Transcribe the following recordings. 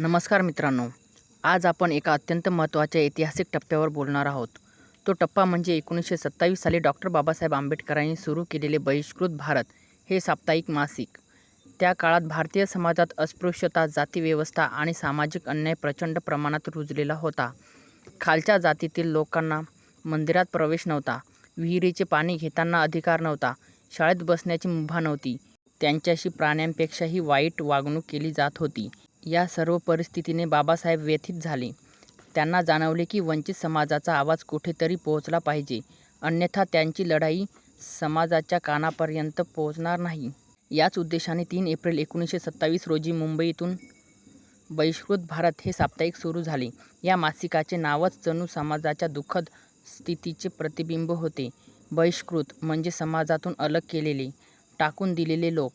नमस्कार मित्रांनो आज आपण एका अत्यंत महत्त्वाच्या ऐतिहासिक टप्प्यावर बोलणार आहोत. तो टप्पा म्हणजे एकोणीसशे सत्तावीस साली डॉक्टर बाबासाहेब आंबेडकरांनी सुरू केलेले बहिष्कृत भारत हे साप्ताहिक मासिक. त्या काळात भारतीय समाजात अस्पृश्यता जातीव्यवस्था आणि सामाजिक अन्याय प्रचंड प्रमाणात रुजलेला होता. खालच्या जातीतील लोकांना मंदिरात प्रवेश नव्हता विहिरीचे पाणी घेताना अधिकार नव्हता शाळेत बसण्याची मुभा नव्हती त्यांच्याशी प्राण्यांपेक्षाही वाईट वागणूक केली जात होती. या सर्व परिस्थितीने बाबासाहेब व्यथित झाले. त्यांना जाणवले की वंचित समाजाचा आवाज कुठेतरी पोहोचला पाहिजे. अन्यथा त्यांची लढाई समाजाच्या कानापर्यंत पोहोचणार नाही. याच उद्देशाने तीन एप्रिल एकोणीसशे सत्तावीस रोजी मुंबईतून बहिष्कृत भारत हे साप्ताहिक सुरू झाले. या मासिकाचे नावच जणू समाजाच्या दुःखद स्थितीचे प्रतिबिंब होते. बहिष्कृत म्हणजे समाजातून अलग केलेले टाकून दिलेले लोक.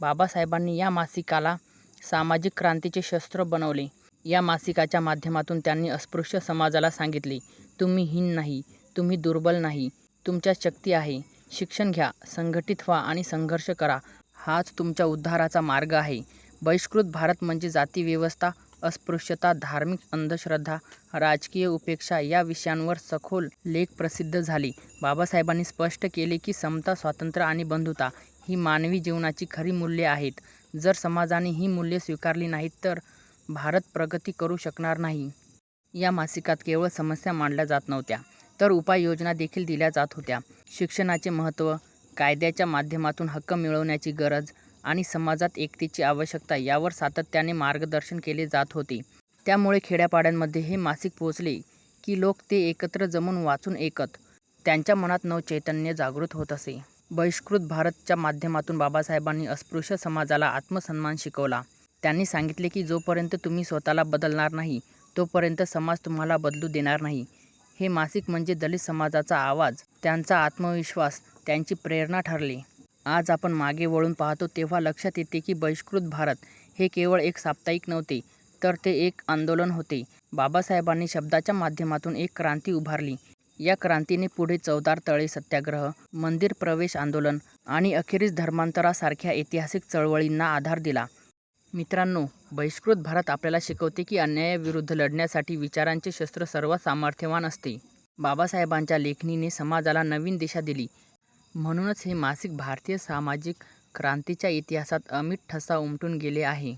बाबासाहेबांनी या मासिकाला सामाजिक क्रांतीचे शस्त्र बनवले. या मासिकाच्या माध्यमातून त्यांनी अस्पृश्य समाजाला सांगितले तुम्ही हीन नाही तुम्ही दुर्बल नाही तुमच्यात शक्ती आहे. शिक्षण घ्या संघटित व्हा आणि संघर्ष करा. हाच तुमच्या उद्धाराचा मार्ग आहे. बहिष्कृत भारत म्हणजे जातीव्यवस्था अस्पृश्यता धार्मिक अंधश्रद्धा राजकीय उपेक्षा या विषयांवर सखोल लेख प्रसिद्ध झाले. बाबासाहेबांनी स्पष्ट केले की समता स्वातंत्र्य आणि बंधुता ही मानवी जीवनाची खरी मूल्ये आहेत. जर समाजाने ही मूल्ये स्वीकारली नाहीत तर भारत प्रगती करू शकणार नाही. या मासिकात केवळ समस्या मांडल्या जात नव्हत्या तर उपाययोजना देखील दिल्या जात होत्या. शिक्षणाचे महत्त्व कायद्याच्या माध्यमातून हक्क मिळवण्याची गरज आणि समाजात एकतेची आवश्यकता यावर सातत्याने मार्गदर्शन केले जात होते. त्यामुळे खेड्यापाड्यांमध्ये हे मासिक पोहोचले की लोक ते एकत्र जमून वाचून ऐकत त्यांच्या मनात नवचैतन्य जागृत होत असे. बहिष्कृत भारतच्या माध्यमातून बाबासाहेबांनी अस्पृश्य समाजाला आत्मसन्मान शिकवला. त्यांनी सांगितले की जोपर्यंत तुम्ही स्वतःला बदलणार नाही तोपर्यंत समाज तुम्हाला बदलू देणार नाही. हे मासिक म्हणजे दलित समाजाचा आवाज त्यांचा आत्मविश्वास त्यांची प्रेरणा ठरले. आज आपण मागे वळून पाहतो तेव्हा लक्षात येते की बहिष्कृत भारत हे केवळ एक साप्ताहिक नव्हते तर ते एक आंदोलन होते. बाबासाहेबांनी शब्दाच्या माध्यमातून एक क्रांती उभारली. या क्रांतीने पुढे चौदार तळे सत्याग्रह मंदिर प्रवेश आंदोलन आणि अखेरीस धर्मांतरासारख्या ऐतिहासिक चळवळींना आधार दिला. मित्रांनो बहिष्कृत भारत आपल्याला शिकवते की अन्यायाविरुद्ध लढण्यासाठी विचारांचे शस्त्र सर्वात सामर्थ्यवान असते. बाबासाहेबांच्या लेखणीने समाजाला नवीन दिशा दिली. म्हणूनच हे मासिक भारतीय सामाजिक क्रांतीच्या इतिहासात अमिट ठसा उमटून गेले आहे.